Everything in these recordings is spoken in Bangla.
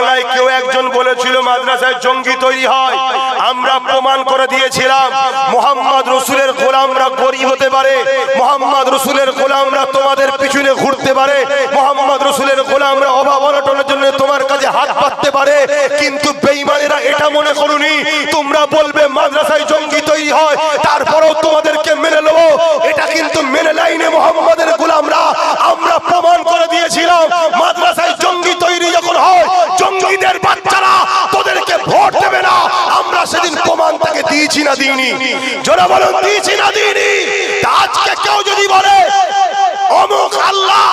বাংলায় কেউ একজন বলেছিল, মাদ্রাসায় জঙ্গি তৈরি হয়। আমরা প্রমাণ করে দিয়েছিলাম, মোহাম্মদ রসুলের গোলামরা গরিব হতে পারে, মোহাম্মদ রসুলের গোলামরা তোমাদের পিছনে ঘুরতে পারে, মোহাম্মদ রসুলের গোলামরা অভাব অনটনের জন্য তোমার কাছে হাত পাততে পারে। কিন্তু বেঈমানেরা এটা মনে করুনি, তোমরা বলবে মাদ্রাসায় জঙ্গি তৈরি হয়, তারপরেও তোমাদেরকে মেনে নেব। এটা কিন্তু মেনে লাইনে মোহাম্মদের গোলামরা। আমরা প্রমাণ করে দিয়েছিলাম মাদ্রাসায় জঙ্গি তৈরি যখন হয় জঙ্গিদের বাচ্চারা তোদেরকে ভোট দেবে না আমরা সেদিন প্রমাণ তাকে দিয়েছি না দিইনি। জোরে বলুন, দিয়েছি না দিইনি। তা আজকে কেউ যদি বলে, অমুক আল্লাহ,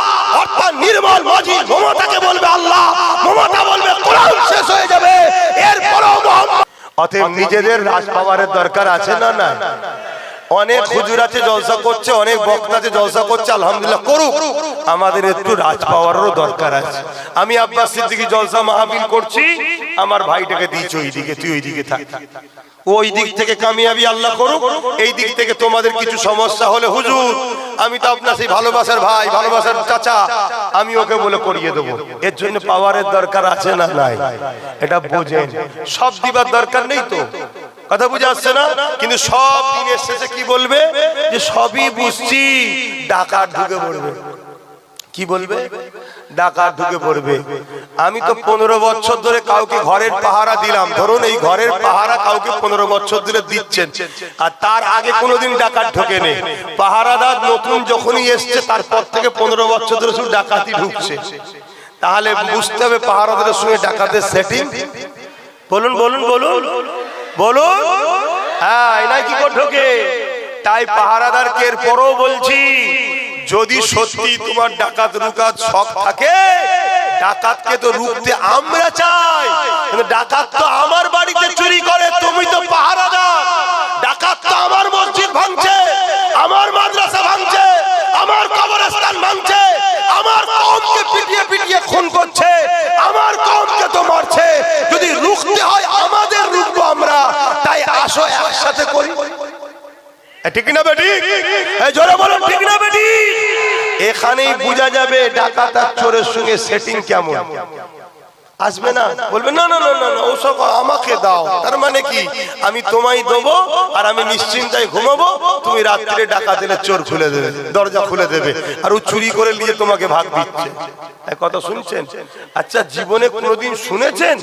অর্থাৎ নির্মল মাঝি মমতাকে বলবে আল্লাহ, মমতা বলবে কোরআন শেষ হয়ে যাবে, এরপরও মোহাম্মদ অতএব নিজেদের রাজ পাওয়ারের দরকার আছে না না অনেক হুজুর আছে জলসা করছে অনেক বক্তা আছে জলসা করছে আলহামদুলিল্লাহ করুক। আমাদের একটু রাজ পাওয়ারও দরকার আছে। আমি আব্বাস সিদ্দিকি জলসা মাহফিল করছি আমার ভাইটাকে দিয়েছি ওই দিকে তুই ওই দিকে থাক। ওই দিক থেকে কামিয়াবি আল্লাহ করুক এই দিক থেকে তোমাদের কিছু সমস্যা হলে হুজুর আমি তো আপনার সেই ভালোবাসার ভাই ভালোবাসার চাচা আমি ওকে বলে করিয়ে দেবো। এর জন্য পাওয়ারের দরকার আছে না নাই? এটা বোঝেন। সব দিবার দরকার নেই তো? কথা বুঝে আসছে না? কিন্তু সব দিনের শেষে কি বলবে? যে সবই বুঝছি, ডাকাত ঢুকে পড়বে। কি বলবে? ডাকাত ঢুকে পড়বে। আমি তো পনেরো বছর ধরে কাউকে ঘরের পাহারা দিলাম। ধরুন এই ঘরের পাহারা কাউকে পনেরো বছর ধরে দিচ্ছেন। আর তার আগে কোনোদিন ডাকাত ঢোকে নেই পাহারাদার নতুন যখনই এসছে, তারপর থেকে পনেরো বছর ধরে শুধু ডাকাতি ঢুকছে। তাহলে বুঝতে হবে পাহারাদারের সঙ্গে ডাকাতের সেটিং বলুন বলুন বলুন। বলুন? হ্যাঁ এনাই কি করে ঢোকে তাই পাহারাদারকে এরপরও বলছি, যদি সত্যি তোমার ডাকাত রুকাত সব থাকে, ডাকাতকে তো রুখতে আমরা চাই। ডাকাত তো আমার বাড়িতে চুরি করে তুমি তো পাহারাদার ডাকাত তো আমার মসজিদ ভাঙছে আমার মাদ্রাসা ভাঙছে আমার কবরস্থান ভাঙছে আমার কমকে পিটিয়ে পিটিয়ে খুন করছে আমার কমকে তো মারছে যদি রুখতে হয় আমাদের রুখবো আমরা তাই আসো একসাথে করি এ, ঠিক না বেটি এই জোরে বলো ঠিক না বেটি এখানেই বোঝা যাবে ডাকাত আর চোরের সঙ্গে সেটিং কেমন। আসবে না? বলবে, না না না না ওসব আমাকে দাও। তার মানে কি? আমি তোমায় দেবো আর আমি নিশ্চিন্তায় ঘুমাবো, তুমি রাত্রে ডাকা দিলে চোর খুলে দেবে, দরজা খুলে দেবে, আর ও চুরি করে নিয়ে তোমাকে ভাগ দিচ্ছে। কথা শুনছেন? আচ্ছা জীবনে কোনোদিন শুনেছেন?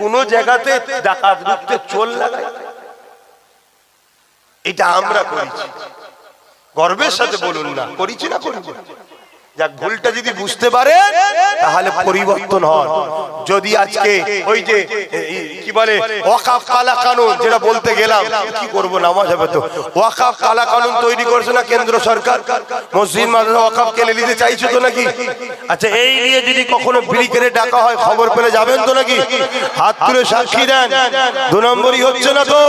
কোনো জায়গাতে ডাকাত ঢুকতে চোর লাগায়? এটা আমরা করেছি। গর্বের সাথে বলুন না, করেছি না করেছি? যাক ভুলটা যদি বুঝতে পারে তাহলে পরিবর্তন হয় যদি আজকে ওই যে কি বলে ওয়াকাফ কালা কানুন যেটা বলতে গেলাম কি করব নামাজ হবে তো। ওয়াকাফ কালা কানুন তৈরি করছে না কেন্দ্র সরকার? মসজিদ মাদ্রাসা ওয়াকাফ কেলে নিতে চাইছো তো নাকি? আচ্ছা এই নিয়ে যদি কখনো ব্রিকেরে ডাকা হয় খবর পেলে যাবেন তো নাকি? হাত তুলে সাক্ষী দেন। দু নম্বরই হচ্ছে না তো।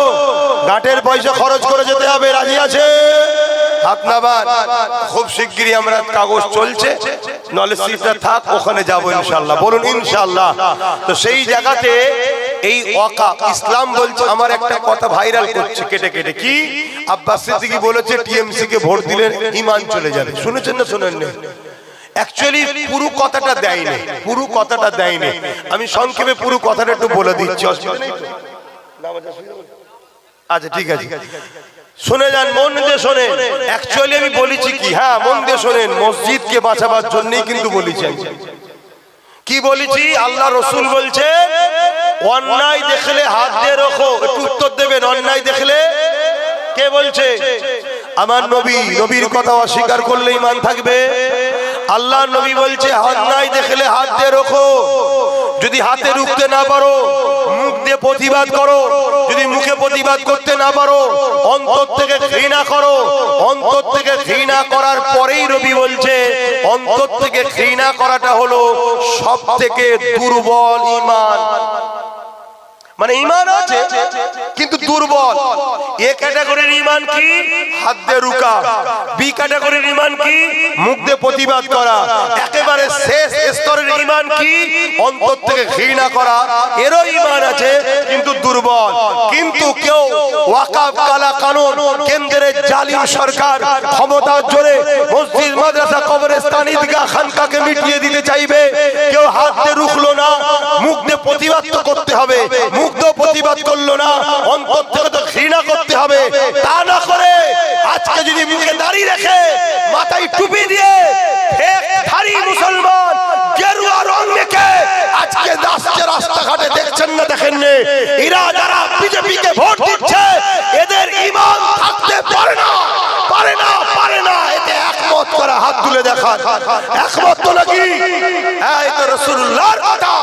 গাটের পয়সা খরচ করে যেতে হবে রাজি আছে আপনাবার খুব শিগগিরই আমরা কাগজ চলছে নলেজ সিটটা থাক ওখানে যাব ইনশাল্লাহ বলুন ইনশাল্লাহ তো সেই জায়গাতে এই ওয়াকা ইসলাম বলছে আমার একটা কথা ভাইরাল করছে। কেটে কেটে কি? আব্বাস সিদ্দিকী বলেছে টিএমসি কে ভোট দিলে ইমান চলে যাবে। শুনেছেন না শুনেন না? অ্যাকচুয়ালি পুরো কথাটা দেয়নি পুরো কথাটা দেয়নি। আমি সংক্ষেপে পুরো কথাটা একটু বলে দিচ্ছি? আচ্ছা ঠিক আছে। শুনে যান, মন দিয়ে শোনেন। অ্যাকচুয়ালি আমি বলেছি কি? হ্যাঁ মন দিয়ে শোনেন, মসজিদকে বাঁচাবার জন্যই কিন্তু বলেছি কি বলেছি? আল্লাহ রসুল বলছে অন্যায় দেখলে হাত দিয়ে রাখো, একটু উত্তর দেবেন, অন্যায় দেখলে? কে বলছে? আমার নবী, নবীর কথা অস্বীকার করলে ইমান থাকবে। আল্লাহ নবী বলছে, অন্যায় দেখলে হাত দিয়ে রাখো। যদি হাতে রুখতে না পারো দিয়ে প্রতিবাদ করো। যদি মুখে প্রতিবাদ করতে না পারো, অন্তর থেকে ঘৃণা করো। অন্তর থেকে ঘৃণা করার পরেই রবি বলছে, অন্তর থেকে ঘৃণা করাটা হলো সব থেকে দুর্বল ইমান। মানে ইমান আছে, কিন্তু দুর্বল। এ ক্যাটাগরির ইমান কি? হাত দিয়ে রুকা। বি ক্যাটাগরির ইমান কি? মুখ দিয়ে প্রতিবাদ করা। একেবারে শেষ স্তরের ইমান কি? অন্তর থেকে ঘৃণা করা। এরও ইমান আছে, কিন্তু দুর্বল। কিন্তু কেউ ওয়াকাফ, কালা কানুন, কেন্দ্রের জালিম সরকার ক্ষমতার জোরে মসজিদ, মাদ্রাসা, কবরস্থান, ঈদগাহ, খানকাকে মিটিয়ে দিতে চাইবে। কেউ হাত দিয়ে রুখলো না। মুখ দিয়ে প্রতিবাদ করতে হবে। মুগ্ধ প্রতিবাদ করল না। অন্তর থেকে তো ঘৃণা করতে হবে। তা না করে আজকে যদি মুখে দাঁড়িয়ে রেখে মাথায় টুপি দিয়ে ভোট এদের ইমান একমত করে হাত তুলে একমত তো নাকি? হ্যাঁ রসুল্লাহর কথা।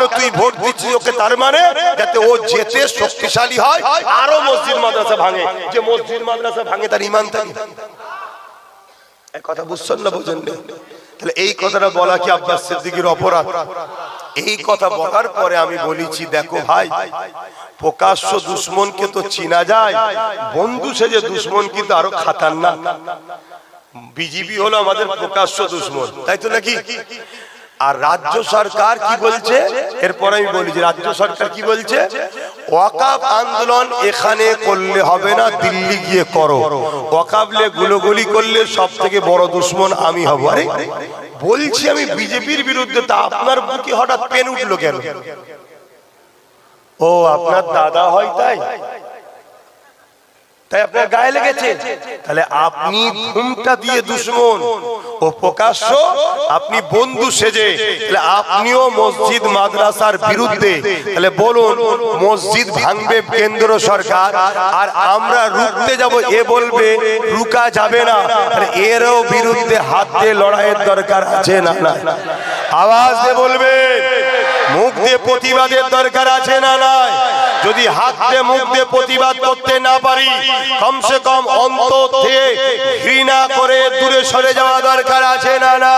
কেন তুই ভোট দিচ্ছিস ওকে? তার মানে যাতে ও যেতে শক্তিশালী হয়। আরও মসজিদ মাদ্রাসা ভাঙে। যে মসজিদ মাদ্রাসা ভাঙে, তার ইমান থাকে। কথা বুঝছেন না বোঝেন? তাহলে এই কথাটা বলা কি আব্বাস সিদ্দিকীর অপরাধ? এই কথা বলার পরে আমি বলেছি, দেখো ভাই, প্রকাশ্য দুশ্মনকে তো চিনা যায়, বন্ধু সেজে দুশ্মন কিন্তু আরও খাতার না বিজেপি হলো আমাদের প্রকাশ্য দুশ্মন, তাই তো নাকি? আর রাজ্য সরকার কি বলছে? এরপর আমি বলি যে রাজ্য সরকার কি বলছে? ওয়াকাব আন্দোলন এখানে করলে হবে না দিল্লি গিয়ে করো। ওয়াকাবলে গুলোগুলি করলে সব থেকে বড় দুশ্মন আমি হব। আরে বলছি আমি বিজেপির বিরুদ্ধে তা আপনার বুকে হঠাৎ পেন উঠল কেন? ও আপনার দাদা হয় তাই? তাই আপনার গায়ে লেগেছে? তাহলে আপনি ঘুমটা দিয়ে দুশ্মন। ও প্রকাশ্য, আপনি বন্ধু সেজে, তাহলে আপনিও মসজিদ, মাদ্রাসার বিরুদ্ধে। তাহলে বলুন, মসজিদ ভাঙবে কেন্দ্র সরকার, আর আমরা রুখতে যাব, এ বলবে, রুকা যাবে না। তাহলে এরও বিরুদ্ধে হাত দিয়ে লড়াইয়ের দরকার আছে না না আওয়াজ বলবে, মুখ দিয়ে প্রতিবাদের দরকার আছে না নাই? যদি হাত দিয়ে, মুখ দিয়ে প্রতিবাদ করতে না পারি, কমসে কম অন্তর থেকে ঘৃণা করে দূরে সরে যাওয়া দরকার আছে না না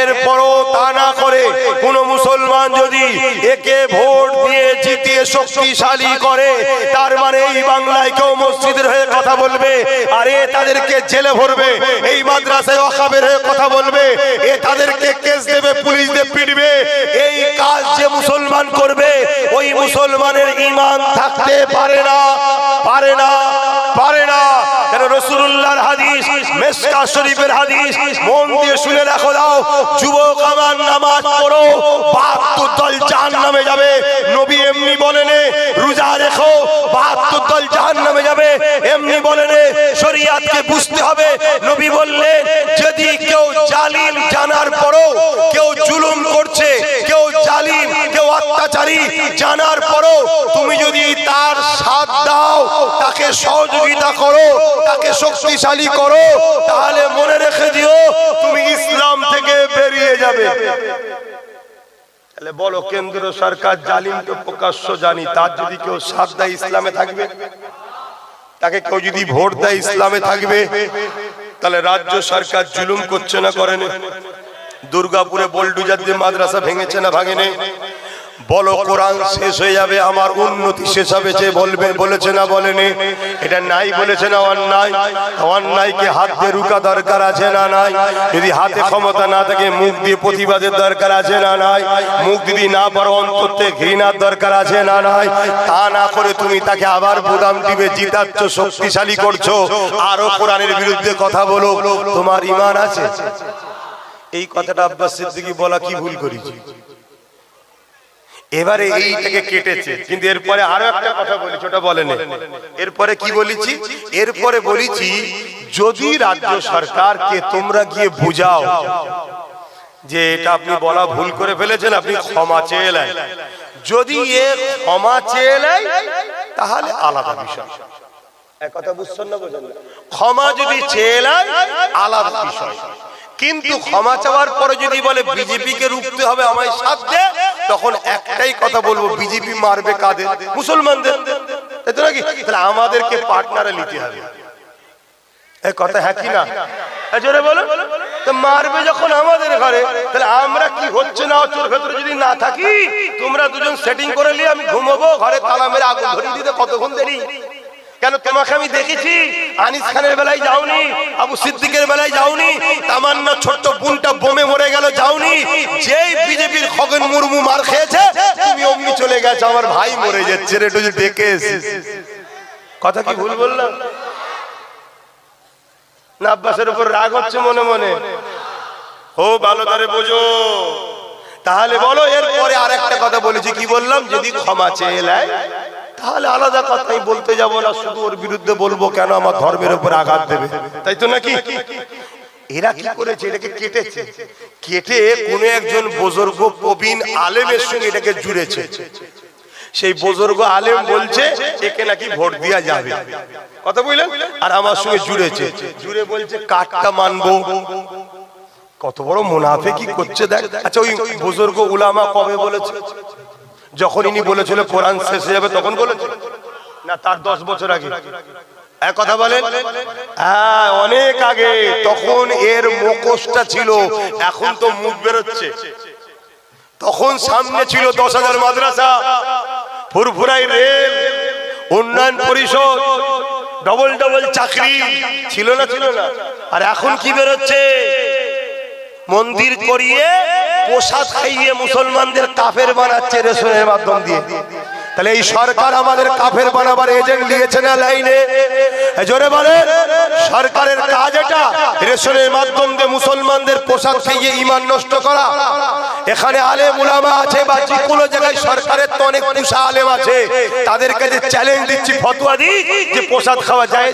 এরপরও তা না করে কোন মুসলমান যদি একে ভোট দিয়ে জিতিয়ে শক্তিশালী করে, তার মানে এই বাংলায় কেউ মসজিদের হয়ে কথা বলবে, আর এ তাদেরকে জেলে ভরবে, এই মাদ্রাসায় অকাবের হয়ে কথা বলবে, এ তাদেরকে কেস দেবে, পুলিশ দিয়ে পিটবে মুসলমান করবে, ওই মুসলমানের ইমান থাকতে পারে না পারে না পারে না। নবী এমনি রোজা নামে যাবে। এমনি শরিয়াতকে বুঝতে হবে। নবী বললেন, যদি কেউ জালিম জানার পরও কেউ জুলুম অত্যাচারী জানার পরও তুমি যদি তার সাথ দাও, তাকে সহযোগিতা করো, তাকে শক্তিশালী করো, তাহলে মনে রেখে দিও তুমি ইসলাম থেকে বেরিয়ে যাবে। বলো, কেন্দ্র সরকার জালিমকে প্রকাশ্য জানি, তার যদি কেউ সাথ দেয় ইসলামে থাকবে? তাকে কেউ যদি ভোট দেয় ইসলামে থাকবে? তাহলে রাজ্য সরকার জুলুম করছে না করেনি? দুর্গাপুরে বোল্ডুজার দিয়ে মাদ্রাসা ভেঙেছে না ভাঙেনি? বলো কোরআন শেষ হয়ে যাবে আমার উন্নতি শেষ হবে যে বলবে বলেছে না বলেনি? এটা নাই বলেছে না অন্যায়? অন্যায়কে হাত দিয়ে রুকা দরকার আছে না নাই? যদি হাতে ক্ষমতা না থাকে মুখ দিয়ে প্রতিবাদের দরকার আছে না নাই? মুখ যদি না পারো অন্তর থেকে ঘৃণার দরকার আছে না নাই? তা না করে তুমি তাকে আবার বুদাম টিপে জিতাচ্ছ শক্তিশালী করছ। আরও কোরআনের বিরুদ্ধে কথা বলো। তোমার ইমান আছে? এই কথাটা আব্বাস সিদ্দিকী বলা কি ভুল করেছি? এবারে এই থেকে কেটেছে। কিন্তু এরপরে আরও একটা কথা বলেছি, ওটা বলেন। এরপরে কি বলেছি? এরপরে বলেছি, যদি রাজ্য সরকারকে তোমরা গিয়ে বুঝাও যে এটা আপনি বলা ভুল করে ফেলেছেন, আপনি ক্ষমা চেয়ে এলেন যদি এ ক্ষমা চেয়ে এলেন তাহলে আলাদা বিষয়। কথা বুঝছেন না বোঝেন ক্ষমা যদি চেয়ে এলেন আলাদা বিষয়। কিন্তু ক্ষমা চাওয়ার পরে যদি বলে বিজেপি কে রুখতে হবে আমায় সাথ তখন একটাই কথা বলব, বিজেপি মারবে কাদের? মুসলমানদের। তাই তো নাকি? তাহলে আমাদেরকে পার্টনারে নিতে হবে। কথা হ্যাঁ কি না? মারবে যখন আমাদের ঘরে, তাহলে আমরা কি হচ্ছে না ভেতরে যদি না থাকি? তোমরা দুজন সেটিং করে নিয়ে আমি ঘুমাবো, ঘরে তালা মেরে আগুন ধরিয়ে দিতে কতক্ষণ দেরি? কেন তোমাকে আমি দেখেছি। আনিস খানের বেলায় যাওনি, আবু সিদ্দিকের বেলায় যাওনি, তামান্না ছোট্ট বোনটা বোমে মরে গেল, যাওনি। যেই বিজেপির খগন মুর্মু মার খেয়েছে, তুমি অমনি চলে গেছো, আমার ভাই মরে যাচ্ছে রে যদি দেখে কথা কি ভুল বললাম? না, আব্বাসের উপর রাগ হচ্ছে মনে মনে। ও ভালো করে বোঝো। তাহলে বলো, এরপরে আর একটা কথা বলেছি, কি বললাম? যদি ক্ষমা চেয়ে নেয় তাহলে আলাদা কথা আমি বলতে যাব না, শুধু ওর বিরুদ্ধে বলব কেন আমার ধর্মের উপর আঘাত দেবে। তাই তো নাকি? এরা কি করেছে? এটাকে কেটেছে। কেটে কোন একজন বুজুর্গ প্রবীণ আলেমের সঙ্গে এটাকে জুড়েছে। সেই বুজুর্গ আলেম বলছে, একে নাকি ভোট দেওয়া যাবে। কথা বুঝলেন আর আমার সঙ্গে জুড়েছে। জুড়ে বলছে, কাঠটা মানবো। কত বড় মুনাফে কি করছে দেখ। আচ্ছা ওই বুজুর্গ উলামা কবে বলেছে? যখন ইনি বলেছিল কোরআন শেষ হয়ে যাবে, তখন বলেছে না, তার দশ বছর আগে। এক কথা বলেন? হ্যাঁ অনেক আগে। তখন এর মুখোশটা ছিল, এখন তো মুখ বেরোচ্ছে। তখন সামনে ছিল দশ হাজার মাদ্রাসা, ফুরফুরাই রেল, উন্নয়ন পরিষদ, ডবল ডবল চাকরি। ছিল না ছিল না। আর এখন কি বেরোচ্ছে? মন্দির করিয়ে প্রসাদ খাইয়ে মুসলমানদের কাফের বানাচ্ছে রেশনের মাধ্যম দিয়ে। তাহলে এই সরকার আমাদের কাফের বানাবার এজেন্ট দিয়েছে না লাইনে? জোরে বলেন, সরকারের কাজ এটা, রেশনের মাধ্যম দিয়ে মুসলমানদের প্রসাদ খাইয়ে ইমান নষ্ট করা। এখানে আলেম উলামা আছে, বা যে কোনো জায়গায় সরকারের তো অনেক পুষা আলেম আছে। তাদের কাছে চ্যালেঞ্জ দিচ্ছি, ফতোয়া দিই যে প্রসাদ খাওয়া যায়।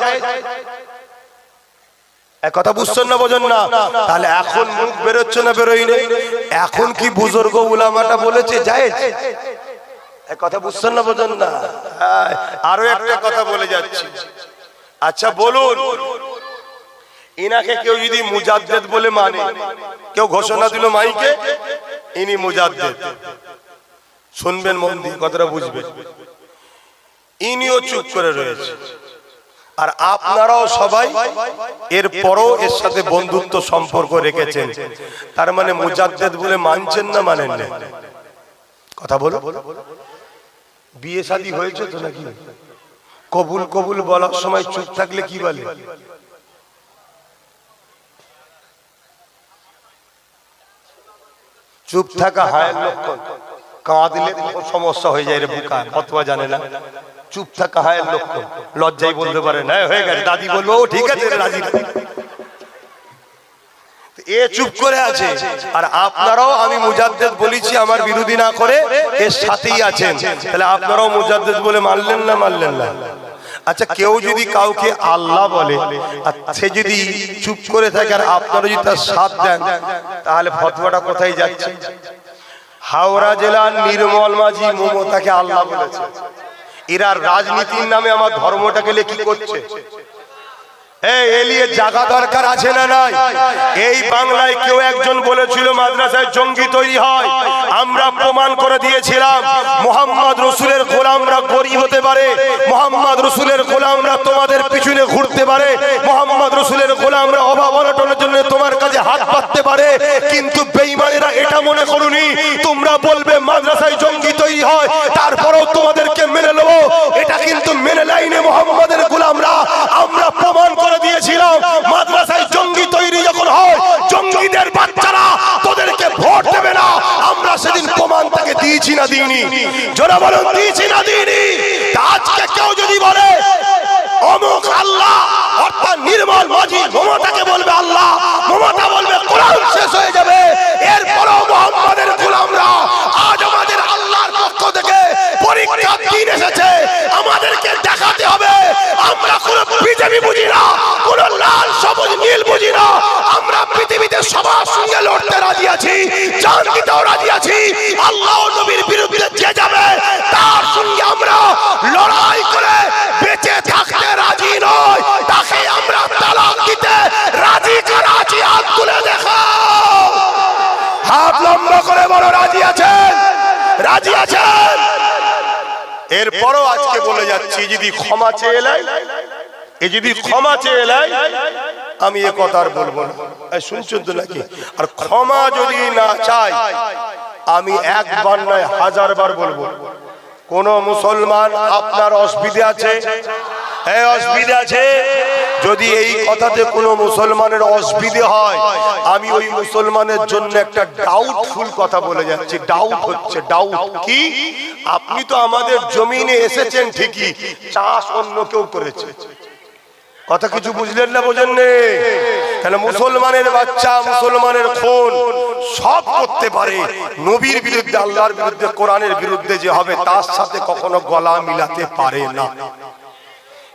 কথা বুঝছেন না বোঝেন না? তাহলে এখন মুখ বেরোচ্ছে না বেরোই নেই এখন কি বুজুর্গ উলামাটা বলেছে? যায় কথা বুঝছেন না বোঝেন না? আরও একটা কথা বলে যাচ্ছি। আচ্ছা বলুন। ইনাকে কেউ যদি মুজাদ্দেদ বলে মানে কেউ ঘোষণা দিল মাইকে? ইনি মুজাদ্দেদ। শুনবেন মন দিয়ে, কথাটা বুঝবেন। ইনিও চুপ করে রয়েছে। আর আপনারাও সবাই এর পরও এর সাথে বন্ধুত্ব সম্পর্ক রেখেছেন। তার মানে মুজাদ্দেদ বলে মানছেন না মানেন না? কথা বলো। বিয়ে শাদী হয়েছে তো নাকি? কবুল কবুল বলার সময় চুপ থাকলে কি বলে? চুপ থাকা হায়ের লক্ষণ। কাঁদলে সমস্যা হয়ে যায় রে বুকা, ফতোয়া জানে না। চুপ থাকা হায়ের লক্ষণ লজ্জাই বলতে পারে না হয়ে গেছে দাদি বলব ও ঠিক আছে রাজি। এ চুপ করে আছে। আর আপনারাও আমি মুজাদ্দেদ বলেছি আমার বিরোধী না করে এর সাথেই আছেন। তাহলে আপনারাও মুজাদ্দেদ বলে মানলেন না মানলেন না? আচ্ছা কেউ যদি কাউকে আল্লাহ বলে আর সে যদি চুপ করে থাকে আর আপনারা যদি তার সাথ দেন তাহলে ফতোয়াটা কোথায় যাচ্ছে? হাওড়া জেলার নির্মল মাঝি মমতাকে আল্লাহ বলেছে। এরা রাজনীতির নামে আমার ধর্মটাকে কি করছে। এলিয়ে হয়। আমরা প্রমাণ করে দিয়েছিলাম রসুলের গোলামরা গরিব হতে পারে রসুলের গোলামরা তোমাদের পিছনে ঘুরতে পারে, মোহাম্মদ রসুলের গোলামরা অভাব অনটনের জন্য তোমার কাছে হাত পাততে পারে, কিন্তু বেঈমানেরা এটা মনে করুনি, তোমরা বলবে মাদ্রাসায় জঙ্গি তৈরি হয়, তারপরেও তোমাদেরকে মেনে নেব, এটা কিন্তু মেনে লাইনে মোহাম্মদের গোলামরা আমরা প্রমাণ করে দিয়েছিলাম মাদ্রাসায় জঙ্গি তৈরি যখন হয় জঙ্গিদের বাচ্চারা তোদেরকে ভোট দেবে না আমরা সেদিন প্রমাণ তাকে দিয়েছি না দিইনি। জোরা বলুন, দিয়েছি না দিইনি। আজকে কেউ যদি বলে, অমুক আল্লাহ, অর্থাৎ নির্মল মাঝি, মমতাকে বলবে আল্লাহ, মমতা বলবে কোরআন শেষ হয়ে যাবে। এরপরও মোহাম্মদের গোলামরা আজ আমাদের আল্লাহর পক্ষ থেকে পরীক্ষা দিন এসেছে। আমাদেরকে দেখাতে হবে। আমরা কোন বিজেপি বুঝি রাজি আছেন? এরপরও আজকে বলে যাচ্ছি যদি ক্ষমা চেয়ে এলাই এ যদি ক্ষমা চেয়ে এলাই আমি এ কথা আর বলব না। শুনছেন তো নাকি? আর ক্ষমা যদি না চাই আমি একবার নয় হাজার বার বলব। কোন মুসলমান আপনার অসুবিধা আছে? হ্যাঁ অসুবিধা আছে? যদি এই কথাতে কোনো মুসলমানের অসুবিধে হয়, আমি ওই মুসলমানের জন্য একটা ডাউটফুল কথা বলে যাচ্ছি। ডাউট হচ্ছে। ডাউট কি? আপনি তো আমাদের জমিনে এসেছেন ঠিকই, চাষ অন্য কেউ করেছে। কথা কিছু বুঝলেন না বোঝেন তাহলে মুসলমানের বাচ্চা, মুসলমানের খুন, সব করতে পারে। নবীর বিরুদ্ধে, আল্লাহর বিরুদ্ধে, কোরআনের বিরুদ্ধে যে হবে, তার সাথে কখনো গলা মিলাতে পারে না।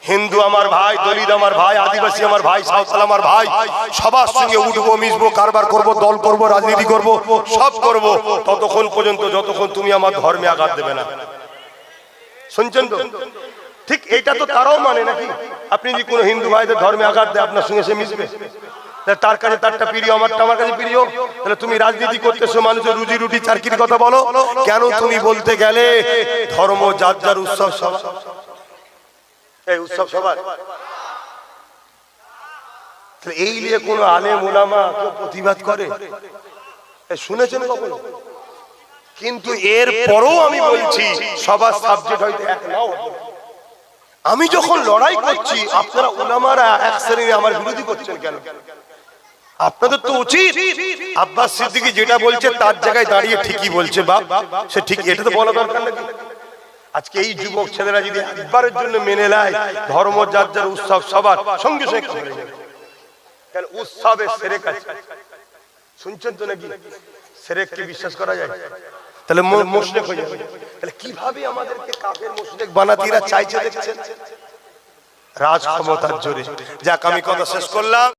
হিন্দু আমার ভাই, দলিত আমার ভাই, আদিবাসী আমার ভাই, সাঁওতাল আমার ভাই, সবার সঙ্গে উঠবো, মিশবো, কারবার করব, দল করব, রাজনীতি করব, সব করব, ততক্ষণ পর্যন্ত, যতক্ষণ তুমি আমার ধর্মে আঘাত দেবে না। শুনছেন তো? ঠিক এটা তো তারাও মানে নাকি? আপনি যদি কোনো হিন্দু ভাইদের ধর্মে আঘাত দেয়, আপনার সঙ্গে সে মিশবে। তার কাছে তারটা প্রিয়, আমারটা আমার কাছে প্রিয়। তাহলে তুমি রাজনীতি করতেছো, মানুষের রুজি রুটি, চারকির কথা বলো। কেন তুমি বলতে গেলে, ধর্ম যার যার উৎসব, সব এই উৎসব সবার। এই নিয়ে কোন আলেম ওলামা কেউ প্রতিবাদ করে? শুনেছেন কিন্তু এর পরেও আমি বলছি, সবার সাবজেক্ট হয়তো এক নাও আমি যখন লড়াই করছি, আপনারা ওলামারা এক শ্রেণি আমার বিরোধী করছেন কেন? আপনাদের তো উচিত। আব্বাস সিদ্দিকী যেটা বলছে, তার জায়গায় দাঁড়িয়ে ঠিকই বলছে, বাপ। সে ঠিক, এটা তো বলা দরকার নাকি? আজকে এই যুবক ছেলেরা যদি একবারের জন্য মেনে নেয় ধর্ম যার যার উৎসব সবার সঙ্গে সঙ্গে উৎসবে সেরেক আছে শুনছেন তো নাকি? সেরেককে বিশ্বাস করা যায়? তাহলে মোশরেক হয়ে যাবে। তাহলে কীভাবে আমাদেরকে কাফের মোশরেক বানাতে এরা চাইছে? দেখছেন? রাজ ক্ষমতার জোরে। যাক আমি কথা শেষ করলাম।